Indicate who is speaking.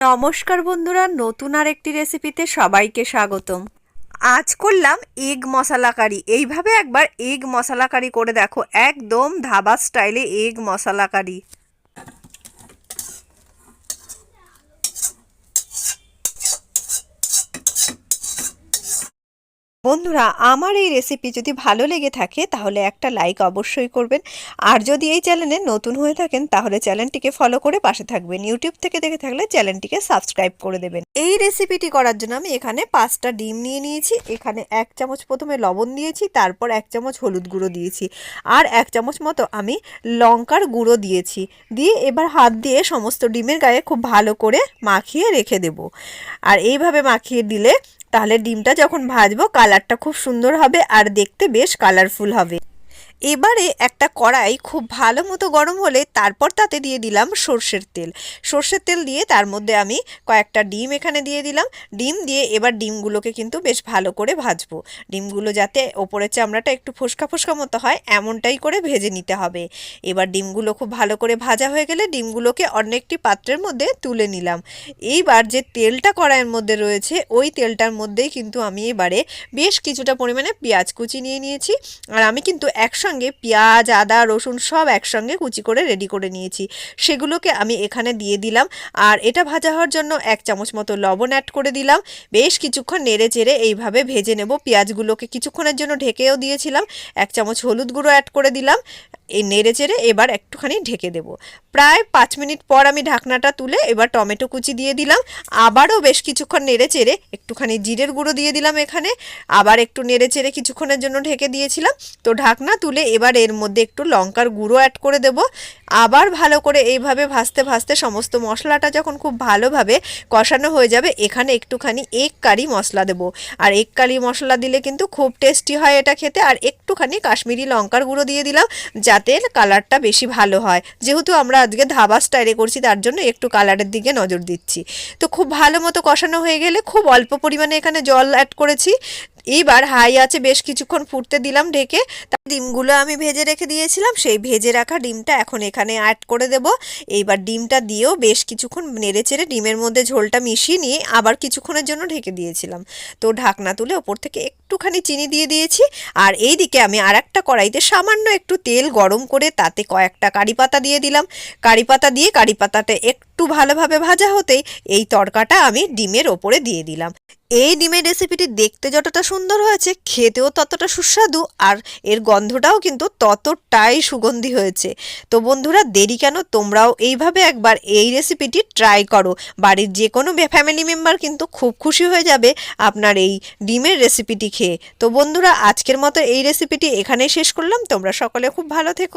Speaker 1: নমস্কার বন্ধুরা, নতুন আর একটি রেসিপিতে সবাইকে স্বাগতম। আজ করলাম এগ মশলা কারি এইভাবে একবার এগ মশলা কারি করে দেখো, একদম ধাবা স্টাইলে এগ মশলা কারি বন্ধুরা, আমার এই রেসিপি যদি ভালো লেগে থাকে, তাহলে একটা লাইক অবশ্যই করবেন। আর যদি এই চ্যানেলে নতুন হয়ে থাকেন, তাহলে চ্যানেলটিকে ফলো করে পাশে থাকবেন। ইউটিউব থেকে দেখে থাকলে চ্যানেলটিকে সাবস্ক্রাইব করে দেবেন। এই রেসিপিটি করার জন্য আমি এখানে পাঁচটা ডিম নিয়ে নিয়েছি। এখানে এক চামচ প্রথমে লবণ দিয়েছি, তারপর এক চামচ হলুদ গুঁড়ো দিয়েছি। আর এক চামচ মতো আমি লঙ্কার গুঁড়ো দিয়েছি। দিয়ে এবার হাত দিয়ে সমস্ত ডিমের গায়ে খুব ভালো করে মাখিয়ে রেখে দেব। আর এইভাবে মাখিয়ে দিলে তাহলে ডিমটা যখন ভাজবো কালারটা খুব সুন্দর হবে আর দেখতে বেশ কালারফুল হবে। এবারে একটা কড়াই খুব ভালো মতো গরম হলে তারপর তাতে দিয়ে দিলাম সর্ষের তেল। সর্ষের তেল দিয়ে তার মধ্যে আমি কয়েকটা ডিম এখানে দিয়ে দিলাম। ডিম দিয়ে এবার ডিমগুলোকে কিন্তু বেশ ভালো করে ভাজবো। ডিমগুলো যাতে ওপরের চামড়াটা একটু ফোসকা ফোসকা মতো হয়, এমনটাই করে ভেজে নিতে হবে। এবার ডিমগুলো খুব ভালো করে ভাজা হয়ে গেলে ডিমগুলোকে অন্য একটি পাত্রের মধ্যে তুলে নিলাম। এইবার যে তেলটা কড়াইয়ের মধ্যে রয়েছে, ওই তেলটার মধ্যেই কিন্তু আমি এবারে বেশ কিছুটা পরিমাণে পেঁয়াজ কুচি নিয়ে নিয়েছি। আর আমি কিন্তু একশো সঙ্গে পেঁয়াজ, আদা, রসুন সব একসঙ্গে কুচি করে রেডি করে নিয়েছি। সেগুলোকে আমি এখানে দিয়ে দিলাম। আর এটা ভাজা হওয়ার জন্য এক চামচ মতো লবণ অ্যাড করে দিলাম। বেশ কিছুক্ষণ নেড়ে চেড়ে এইভাবে ভেজে নেব। পেঁয়াজগুলোকে কিছুক্ষণের জন্য ঢেকেও দিয়েছিলাম। এক চামচ হলুদ গুঁড়ো অ্যাড করে দিলাম। এই নেড়ে চেড়ে এবার একটুখানি ঢেকে দেব। প্রায় পাঁচ মিনিট পর আমি ঢাকনাটা তুলে এবার টমেটো কুচি দিয়ে দিলাম। আবারও বেশ কিছুক্ষণ নেড়ে চেড়ে একটুখানি জিরের গুঁড়ো দিয়ে দিলাম এখানে। আবার একটু নেড়ে চেড়ে কিছুক্ষণের জন্য ঢেকে দিয়েছিলাম। তো ঢাকনা তুলে এবার এর মধ্যে একটু লঙ্কার গুঁড়ো অ্যাড করে দেব। আবার ভালো করে এইভাবে ভাজতে ভাজতে সমস্ত মশলাটা যখন খুব ভালোভাবে কষানো হয়ে যাবে, এখানে একটুখানি এক কারি মশলা দেব। আর এক কারি মশলা দিলে কিন্তু খুব টেস্টি হয় এটা খেতে। আর একটুখানি কাশ্মীরি লঙ্কার গুঁড়ো দিয়ে দিলাম, যাতে কালারটা বেশি ভালো হয়। যেহেতু আমরা আজকে ধাবা স্টাইলে করছি, তার জন্য একটু কালারের দিকে নজর দিচ্ছি। তো খুব ভালো মতো কষানো হয়ে গেলে খুব অল্প পরিমাণে এখানে জল অ্যাড করেছি। এইবার হাই আছে, বেশ কিছুক্ষণ ফুটতে দিলাম ঢেকে। ডিমগুলো আমি ভেজে রেখে দিয়েছিলাম, সেই ভেজে রাখা ডিমটা এখন এখানে অ্যাড করে দেব। এইবার ডিমটা দিয়েও বেশ কিছুক্ষণ নেড়ে চেড়ে ডিমের মধ্যে ঝোলটা মিশিয়ে নিয়ে আবার কিছুক্ষণের জন্য ঢেকে দিয়েছিলাম। তো ঢাকনা তুলে ওপর থেকে একটুখানি চিনি দিয়ে দিয়েছি, আর এই দিকে আমি আর একটা কড়াইতে সামান্য একটু তেল গরম করে তাতে কয়েকটা কারি পাতা দিয়ে দিলাম। কারি পাতা দিয়ে কারি পাতাটা একটু ভালোভাবে ভাজা হতেই এই তরকাটা আমি ডিমের ওপরে দিয়ে দিলাম। এই ডিমের রেসিপিটি দেখতে যতটা সুন্দর হয়েছে, খেতেও ততটা সুস্বাদু আর এর গন্ধটাও কিন্তু ততটাই সুগন্ধি হয়েছে। তো বন্ধুরা, দেরি কেন? তোমরাও এইভাবে একবার এই রেসিপিটি ট্রাই করো। বাড়ির যে কোনো ফ্যামিলি মেম্বার কিন্তু খুব খুশি হয়ে যাবে আপনার এই ডিমের রেসিপিটি খেয়ে। তো বন্ধুরা, আজকের মতো এই রেসিপিটি এখানেই শেষ করলাম। তোমরা সকলে খুব ভালো থেকো।